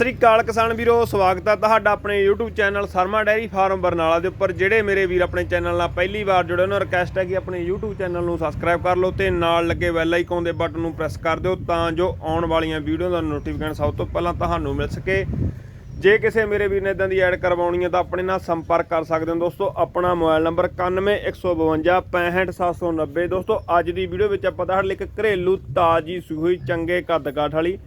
ਸ੍ਰੀ ਅਕਾਲ ਕਿਸਾਨ ਵੀਰੋ, ਸਵਾਗਤ ਹੈ ਤੁਹਾਡਾ ਆਪਣੇ YouTube channel Sharma dairy farm Barnala ਦੇ ਉੱਪਰ। ਜਿਹੜੇ ਮੇਰੇ ਵੀਰ ਆਪਣੇ ਚੈਨਲ ਨਾਲ ਪਹਿਲੀ ਵਾਰ ਜੁੜੇ ਉਹਨਾਂ ਨੂੰ ਰਿਕਵੈਸਟ ਹੈ ਕਿ ਆਪਣੇ YouTube ਚੈਨਲ ਨੂੰ ਸਬਸਕ੍ਰਾਈਬ ਕਰ ਲਓ ਤੇ ਨਾਲ ਲੱਗੇ ਬੈਲ ਆਈਕਨ ਦੇ ਬਟਨ ਨੂੰ ਪ੍ਰੈਸ ਕਰ ਦਿਓ ਤਾਂ ਜੋ ਆਉਣ ਵਾਲੀਆਂ ਵੀਡੀਓ ਦਾ ਨੋਟੀਫਿਕੇਸ਼ਨ ਸਭ ਤੋਂ ਪਹਿਲਾਂ ਤੁਹਾਨੂੰ ਮਿਲ ਸਕੇ। ਜੇ ਕਿਸੇ ਮੇਰੇ ਵੀਰ ਨੇ ਇਦਾਂ ਦੀ ਐਡ ਕਰਵਾਉਣੀ ਹੈ ਤਾਂ ਆਪਣੇ ਨਾਲ ਸੰਪਰਕ ਕਰ ਸਕਦੇ ਹੋ ਦੋਸਤੋ। ਆਪਣਾ ਮੋਬਾਈਲ ਨੰਬਰ 9115 65790 ਦੋਸਤੋ, ਅੱਜ ਦੀ ਵੀਡੀਓ ਵਿੱਚ ਆਪਾਂ ਤੁਹਾਡੇ ਲਈ ਇੱਕ ਘਰੇਲੂ ਤਾਜੀ ਸੂਈ ਚੰਗੇ ਕੱਦ ਕਾਠ ਵਾਲੀ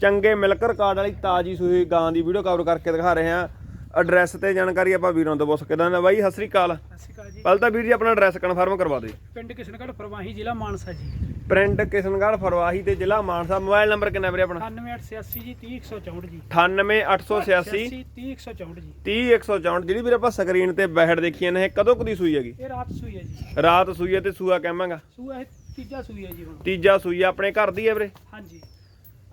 ਚੰਗੇ ਮਿਲਕ ਰਿਕਾਰਡ ਵਾਲੀ ਤਾਜੀ ਸੂਈ ਗਾਂ ਦੀ ਵੀਡੀਓ ਕਵਰ ਕਰਕੇ ਦਿਖਾ ਰਹੇ ਹਾਂ। ਐਡਰੈਸ ਤੇ ਜਾਣਕਾਰੀ ਆਪਾਂ ਵੀਰਾਂ ਤੋਂ ਪੁੱਛ ਕੇ ਦਾਂ ਬਾਈ ਸਤਿ ਸ੍ਰੀ ਅਕਾਲ। ਸਤਿ ਸ਼੍ਰੀ ਅਕਾਲ ਜੀ। ਪਹਿਲਾਂ ਤਾਂ ਵੀਰ ਜੀ ਆਪਣਾ ਐਡਰੈਸ ਕਨਫਰਮ ਕਰਵਾ ਦਿਓ। ਪਿੰਡ ਕਿਸ਼ਨਗੜ੍ਹ ਪ੍ਰਵਾਹੀ ਜ਼ਿਲ੍ਹਾ ਮਾਨਸਾ ਜੀ। ਪਿੰਡ ਕਿਸ਼ਨਗੜ੍ਹ ਫਰਵਾਹੀ ਤੇ ਜ਼ਿਲ੍ਹਾ ਮਾਨਸਾ। ਮੋਬਾਈਲ ਨੰਬਰ ਕਿੰਨਾ ਵੀਰੇ ਆਪਣਾ? 9886 ਜੀ 30164 ਜੀ। 98886 30164 ਜੀ। 30164 ਜਿਹੜੀ ਵੀਰੇ ਆਪਾਂ ਸਕਰੀਨ ਤੇ ਬੈਠ ਦੇਖੀਆਂ ਨੇ ਇਹ ਕਦੋਂ ਕਦੀ ਸੂਈ ਹੈਗੀ? ਇਹ ਰਾਤ ਸੂਈ ਹੈ ਜੀ। ਰਾਤ ਸੂਈ ਹੈ ਤੇ ਸੂਆ ਕਹਿਵਾਂਗਾ ਸੂਆ ਇਹ ਤੀਜਾ ਸੂਈ ਹੈ ਜੀ ਹੁਣ। ਤੀਜਾ ਸੂਈ ਆਪਣੇ ਘਰ ਦੀ ਹੈ ਵੀਰੇ? ਹਾਂਜੀ।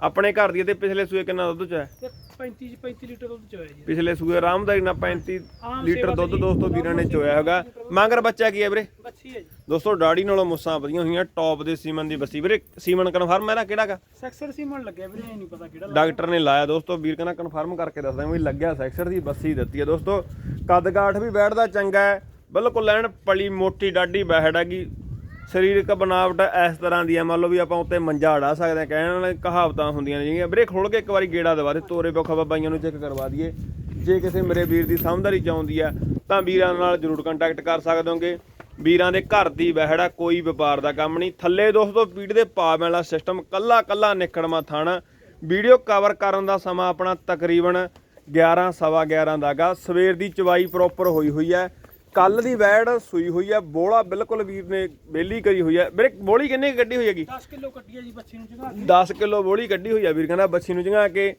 ਆਪਣੇ ਘਰ ਦੀ ਹੈ ਤੇ ਪਿਛਲੇ ਸੂਏ ਕਿੰਨਾ ਦੁੱਧ ਚ ਹੈ ਤੇ 35 ਜੀ 35 ਲੀਟਰ ਦੁੱਧ ਚੋਇਆ ਜੀ। ਪਿਛਲੇ ਸੂਏ ਆਰਾਮਦਾਰੀ ਨਾਲ 35 ਆਮ ਲੀਟਰ ਦੁੱਧ। ਦੋਸਤੋ ਵੀਰਾਂ ਨੇ ਚੋਇਆ ਹੈਗਾ। ਮਗਰ ਬੱਚਾ ਕੀ ਹੈ ਵੀਰੇ? ਬੱਚੀ ਹੈ ਜੀ। ਦੋਸਤੋ ਡਾੜੀ ਨਾਲੋਂ ਮੁੱਸਾਂ ਵਧੀਆ ਹੋਈਆਂ ਟੌਪ ਦੇ ਸੀਮਨ ਦੀ ਬੱਸੀ। ਵੀਰੇ ਸੀਮਨ ਕਨਫਰਮ ਇਹਦਾ ਕਿਹੜਾਗਾ ਸੈਕਸਰ ਸੀਮਨ ਲੱਗਿਆ ਵੀਰੇ ਇਹ ਨਹੀਂ ਪਤਾ ਕਿਹੜਾ। ਡਾਕਟਰ ਨੇ ਲਾਇਆ ਦੋਸਤੋ ਵੀਰ ਕਹਿੰਦਾ ਕਨਫਰਮ ਕਰਕੇ ਦੱਸਦਾ ਵੀ ਲੱਗਿਆ ਸੈਕਸਰ ਦੀ ਬੱਸੀ ਦਿੱਤੀ ਹੈ ਦੋਸਤੋ। ਕੱਦ ਕਾਠ ਵੀ ਬੈਠਦਾ ਚੰਗਾ ਹੈ। ਬਿਲਕੁਲ ਲੈਣ ਪਲੀ ਮੋਟੀ ਡਾਡੀ ਬੈਠ ਹੈਗੀ। ਸਰੀਰਕ ਬਣਾਵਟ ਇਸ ਤਰ੍ਹਾਂ ਦੀ ਹੈ ਮੰਨ ਲਓ ਵੀ ਆਪਾਂ ਉੱਤੇ ਮੰਜਾ ਢਾ ਸਕਦੇ ਹਾਂ ਕਹਿਣ ਵਾਲੇ ਕਹਾਵਤਾਂ ਹੁੰਦੀਆਂ ਨੇ ਜਿਹੜੀਆਂ। ਵੀਰੇ, ਖੋਲ ਕੇ ਇੱਕ ਵਾਰੀ ਗੇੜਾ ਦਵਾ ਦੇ, ਤੋਰੇ ਬੋਖਾ ਬਾਬਾਈਆਂ ਨੂੰ ਚੈੱਕ ਕਰਵਾ ਦਈਏ। ਜੇ ਕਿਸੇ ਮੇਰੇ ਵੀਰ ਦੀ ਸਮਝਦਾਰੀ ਚਾਹੁੰਦੀ ਹੈ ਤਾਂ ਵੀਰਾਂ ਨਾਲ ਜਰੂਰ ਕੰਟੈਕਟ ਕਰ ਸਕਦੇ ਹੋਗੇ। ਵੀਰਾਂ ਦੇ ਘਰ ਦੀ ਬਹਿੜਾ ਕੋਈ ਵਪਾਰ ਦਾ ਕੰਮ ਨਹੀਂ। ਥੱਲੇ ਦੋਸਤੋ, ਪੀੜ ਦੇ ਪਾਵੈਂ ਵਾਲਾ ਸਿਸਟਮ ਕੱਲਾ ਕੱਲਾ ਨਿਕੜਮਾ ਥਾਣਾ। ਵੀਡੀਓ ਕਵਰ ਕਰਨ ਦਾ ਸਮਾਂ ਆਪਣਾ ਤਕਰੀਬਨ 11 ਸਵਾ 11 ਦਾਗਾ ਸਵੇਰ ਦੀ ਚਵਾਈ ਪ੍ਰੋਪਰ ਹੋਈ ਹੋਈ ਹੈ ਕੱਲ ਦੀ ਵੈੜ ਸੂਈ ਹੋਈ ਹੈ ਬੋਲਾ ਬਿਲਕੁਲ ਵੀਰ ਨੇ ਬੇਲੀ ਕਰੀ ਹੋਈ ਹੈ ਵੀਰੇ ਬੋਲੀ ਕਿੰਨੇ ਕੱਢੀ ਹੋਈ ਹੈਗੀ? 10 ਕਿਲੋ ਕੱਟੀ ਹੈ ਜੀ ਬੱਚੀ ਨੂੰ ਜਗਾ 10 ਕਿਲੋ ਬੋਲੀ ਕੱਢੀ ਹੋਈ ਹੈ ਵੀਰ ਕਹਿੰਦਾ ਬੱਚੀ ਨੂੰ ਜਗਾ ਕੇ।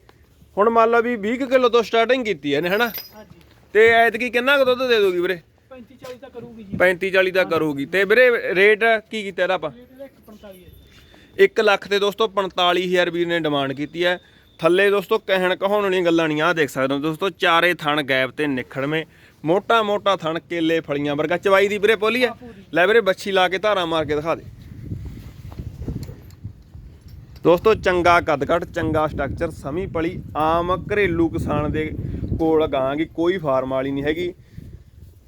ਹੁਣ ਮੰਨ ਲਓ ਵੀ 20 ਕਿਲੋ ਤੋਂ ਸਟਾਰਟਿੰਗ ਕੀਤੀ ਹੈ ਨੇ ਹਨਾ? ਹਾਂਜੀ। ਤੇ ਐਤਕੀ ਕਿੰਨਾ ਕੁ ਦੁੱਧ ਦੇ ਦੋਗੀ ਵੀਰੇ? 35 40 ਤਾਂ ਕਰੂਗੀ ਜੀ। 35 40 ਦਾ ਕਰੂਗੀ। ਤੇ ਵੀਰੇ ਰੇਟ ਕੀ ਕੀਤਾ ਇਹਦਾ ਆਪਾਂ? ਰੇਟ ਇਹਦਾ 145 ਹੈ ਜੀ। 1 ਲੱਖ ਤੇ ਦੋਸਤੋ 45000 ਵੀਰ ਨੇ ਡਿਮਾਂਡ ਕੀਤੀ ਹੈ ਥੱਲੇ ਦੋਸਤੋ ਕਹਿਣ ਕਹਾਉਣ ਵਾਲੀਆਂ ਗੱਲਾਂ ਨਹੀਂ ਆ ਦੇਖ ਸਕਦੇ ਹੋ ਦੋਸਤੋ, ਚਾਰੇ ਥਣ ਗੈਪ ਤੇ ਨਿਖੜਵੇਂ ਮੋਟਾ ਮੋਟਾ ਥਣ ਕੇਲੇ ਫਲੀਆਂ ਵਰਗਾ, ਚਵਾਈ ਦੀ ਵੀਰੇ ਪੋਲੀ ਹੈ। ਲੈ ਵੀਰੇ, ਬੱਛੀ ਲਾ ਕੇ ਧਾਰਾ ਮਾਰ ਕੇ ਦਿਖਾ ਦੇ। ਦੋਸਤੋ, ਚੰਗਾ ਕੱਦ ਕੱਟ ਚੰਗਾ ਸਟਰਕਚਰ, ਸਮੀ ਪਲੀ, ਆਮ ਘਰੇਲੂ ਕਿਸਾਨ ਦੇ ਕੋਲ ਗਾਂਗੀ ਕੋਈ ਫਾਰਮ ਵਾਲੀ ਨਹੀਂ ਹੈਗੀ।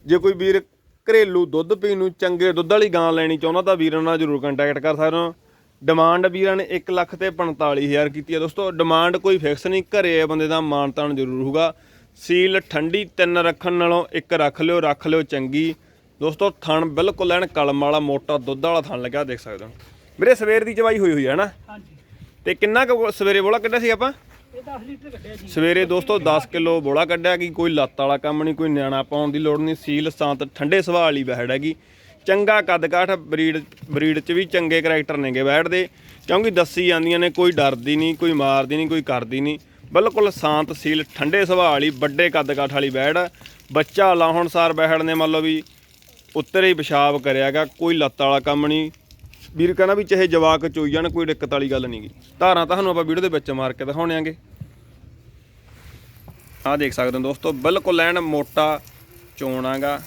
ਜੇ ਕੋਈ ਵੀਰ ਘਰੇਲੂ ਦੁੱਧ ਪੀਣ ਨੂੰ ਚੰਗੇ ਦੁੱਧ ਵਾਲੀ ਗਾਂ ਲੈਣੀ ਚਾਹੁੰਦਾ ਤਾਂ ਵੀਰਾਂ ਨਾਲ ਜਰੂਰ ਕੰਟੈਕਟ ਕਰ ਸਕਦੇ ਹੋ। ਡਿਮਾਂਡ ਵੀਰਾਂ ਨੇ 1 ਲੱਖ ਤੇ 45000 ਕੀਤੀ ਹੈ। ਦੋਸਤੋ ਡਿਮਾਂਡ ਕੋਈ ਫਿਕਸ ਨਹੀਂ ਘਰੇ ਬੰਦੇ ਦਾ ਮਾਣ ਤਾਣ ਜ਼ਰੂਰ ਹੋਊਗਾ। ਸੀਲ ਠੰਡੀ ਤਿੰਨ ਰੱਖਣ ਨਾਲੋਂ ਇੱਕ ਰੱਖ ਲਿਓ ਰੱਖ ਲਿਓ ਚੰਗੀ। ਦੋਸਤੋ ਥਣ ਬਿਲਕੁਲ ਐਨ ਕਲਮ ਵਾਲਾ ਮੋਟਾ ਦੁੱਧ ਵਾਲਾ ਥਣ ਲੱਗਿਆ ਦੇਖ ਸਕਦੇ ਹੋ। ਵੀਰੇ ਸਵੇਰ ਦੀ ਚਵਾਈ ਹੋਈ ਹੋਈ ਹੈ ਨਾ ਹਾਂਜੀ। ਤੇ ਕਿੰਨਾ ਕੁ ਸਵੇਰੇ ਬੋਲਾ ਕੱਢਿਆ ਸੀ ਆਪਾਂ? ਇਹ 10 ਲੀਟਰ ਕੱਢਿਆ ਜੀ। ਸਵੇਰੇ ਦੋਸਤੋ 10 ਕਿਲੋ ਬੋਲਾ ਕੱਢਿਆ ਕਿ ਕੋਈ ਲੱਤ ਵਾਲਾ ਕੰਮ ਨਹੀਂ ਕੋਈ ਨਿਆਣਾ ਪਾਉਣ ਦੀ ਲੋੜ ਨਹੀਂ। ਸੀਲ ਸਾਂਤ ਠੰਡੇ ਸੁਭਾਅ ਵਾਲੀ ਬੈੜ ਹੈਗੀ। ਚੰਗਾ ਕੱਦਕਾਠ ਬਰੀਡ ਬਰੀਡ ਚ ਵੀ ਚੰਗੇ ਕਰੈਕਟਰ ਨੇਗੇ ਬੈੜ ਦੇ ਕਿਉਂਕਿ ਦੱਸੀ ਜਾਂਦੀਆਂ ਨੇ, ਕੋਈ ਡਰਦੀ ਨਹੀਂ, ਕੋਈ ਮਾਰਦੀ ਨਹੀਂ, ਕੋਈ ਕਰਦੀ ਨਹੀਂ। ਬਿਲਕੁਲ ਸ਼ਾਂਤ ਸੀਲ ਠੰਡੇ ਸੁਭਾਅ ਵਾਲੀ, ਵੱਡੇ ਕੱਦਕਾਠ ਵਾਲੀ ਬੈੜ ਬੱਚਾ ਲਾਹਣ ਸਾਰ ਬੈੜ ਨੇ ਮੰਨ ਲਓ ਵੀ ਉੱਤਰੇ ਹੀ ਪਿਸ਼ਾਬ ਕਰਿਆਗਾ ਕੋਈ ਲੱਤ ਵਾਲਾ ਕੰਮ ਨਹੀਂ। ਵੀਰ ਕਹਿੰਦਾ ਵੀ ਚਾਹੇ ਜਵਾਕ ਚੋਈ ਜਾਣ, ਕੋਈ ਦਿੱਕਤ ਵਾਲੀ ਗੱਲ ਨਹੀਂਗੀ ਧਾਰਾਂ ਤੁਹਾਨੂੰ ਆਪਾਂ ਵੀਡੀਓ ਦੇ ਵਿੱਚ ਮਾਰ ਕੇ ਦਿਖਾਉਣੇ ਆਂਗੇ ਆਹ ਦੇਖ ਸਕਦੇ ਹੋ ਦੋਸਤੋ, ਬਿਲਕੁਲ ਲੈਣ ਮੋਟਾ ਚੋਣਾਗਾ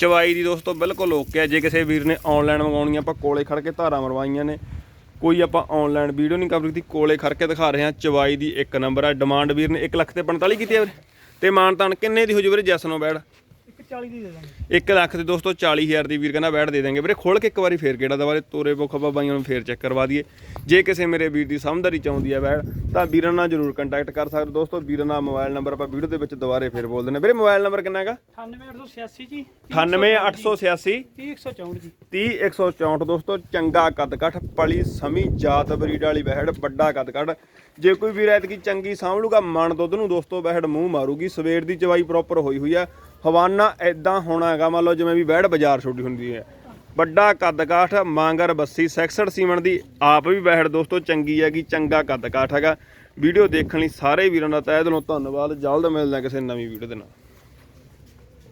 ਚਵਾਈ ਦੀ ਦੋਸਤੋ, ਬਿਲਕੁਲ ਓਕੇ ਹੈ ਜੇ ਕਿਸੇ ਵੀਰ ਨੇ ਆਨਲਾਈਨ ਮੰਗਾਉਣੀ ਆਪਾਂ ਕੋਲੇ ਖੜ ਕੇ ਧਾਰਾਂ ਮਰਵਾਈਆਂ ਨੇ। ਕੋਈ ਆਪਾਂ ਆਨਲਾਈਨ ਵੀਡੀਓ ਨਹੀਂ ਕਵਰ ਕੀਤੀ ਕੋਲੇ ਖੜ ਕੇ ਦਿਖਾ ਰਹੇ ਹਾਂ ਚਵਾਈ ਦੀ ਇੱਕ ਨੰਬਰ ਹੈ ਡਿਮਾਂਡ ਵੀਰ ਨੇ 1 ਲੱਖ ਤੇ 45 ਕੀਤੀ ਹੈ ਵੀਰੇ ਤੇ ਮਾਨਤਾਨ ਕਿੰਨੇ ਦੀ ਹੋ ਜੂ ਵੀਰੇ? ਜੈਸ ਨੂੰ ਬੈੜ 40 ਦੀ ਦੇ ਦਾਂਗੇ। 1 ਲੱਖ ਤੇ ਦੋਸਤੋ 40000 ਦੀ ਵੀਰ ਕਹਿੰਦਾ ਬੈਠ ਦੇ ਦਾਂਗੇ ਵੀਰੇ ਖੋਲ ਕੇ ਇੱਕ ਵਾਰੀ ਫੇਰ ਗੇੜਾ ਦਵਾਰੇ ਤੋਰੇ ਬੋਖਾ ਬਾਈਆਂ ਨੂੰ ਫੇਰ ਚੈੱਕ ਕਰਵਾ ਦਈਏ। ਜੇ ਕਿਸੇ ਮੇਰੇ ਵੀਰ ਦੀ ਸਮਝਦਾਰੀ ਚਾਹੁੰਦੀ ਹੈ ਬੈਠ ਤਾਂ ਵੀਰਾਂ ਨਾਲ ਜਰੂਰ ਕੰਟੈਕਟ ਕਰ ਸਕਦੇ। ਦੋਸਤੋ ਵੀਰਾਂ ਦਾ ਮੋਬਾਈਲ ਨੰਬਰ ਆਪਾਂ ਵੀਡੀਓ ਦੇ ਵਿੱਚ ਦੁਬਾਰੇ ਫੇਰ ਬੋਲ ਦਿੰਦੇ ਵੀਰੇ ਮੋਬਾਈਲ ਨੰਬਰ ਕਿੰਨਾ ਹੈਗਾ? 98886 ਜੀ। 98886 30164 ਜੀ। 30164 ਦੋਸਤੋ ਚੰਗਾ ਕੱਦ ਕੱਠ ਪਲੀ ਸਮੀ ਜਾਤ ਬਰੀਡ ਵਾਲੀ ਬਹਿੜ ਵੱਡਾ ਕੱਦ ਕੱਠ ਜੇ ਕੋਈ ਵੀਰ ਐਤਕੀ ਚੰਗੀ ਸਾਂਭ ਲੂਗਾ ਮਣ ਦੁੱਧ ਨੂੰ ਦੋਸਤੋ ਬਹਿੜ ਮੂੰਹ ਮਾਰੂਗੀ। ਸਵੇਰ ਦੀ ਚਵਾਈ ਪ੍ਰੋਪਰ ਹੋਈ ਹੋਈ ਆ। ਹਵਾਨਾ ਐਦਾਂ ਹੋਣਾ ਹੈਗਾ, ਮੰਨ ਲਓ ਜਿਵੇਂ ਵੀ ਬਹਿੜ ਬਾਜ਼ਾਰ ਛੋਟੀ ਹੁੰਦੀ ਹੈ। ਵੱਡਾ ਕੱਦ ਕਾਠ ਮਾਂਗਰ, ਬੱਸੀ ਸੈਕਸਡ ਸੀਮਣ ਦੀ ਆਪ ਵੀ ਬਹਿੜ ਦੋਸਤੋ ਚੰਗੀ ਹੈਗੀ, ਚੰਗਾ ਕੱਦ ਕਾਠ ਹੈਗਾ। ਵੀਡੀਓ ਦੇਖਣ ਲਈ ਸਾਰੇ ਵੀਰਾਂ ਦਾ ਤਹਿ ਦਿਲੋਂ ਧੰਨਵਾਦ। ਜਲਦ ਮਿਲਦੇ ਹਾਂ ਕਿਸੇ ਨਵੀਂ ਵੀਡੀਓ ਦੇ ਨਾਲ।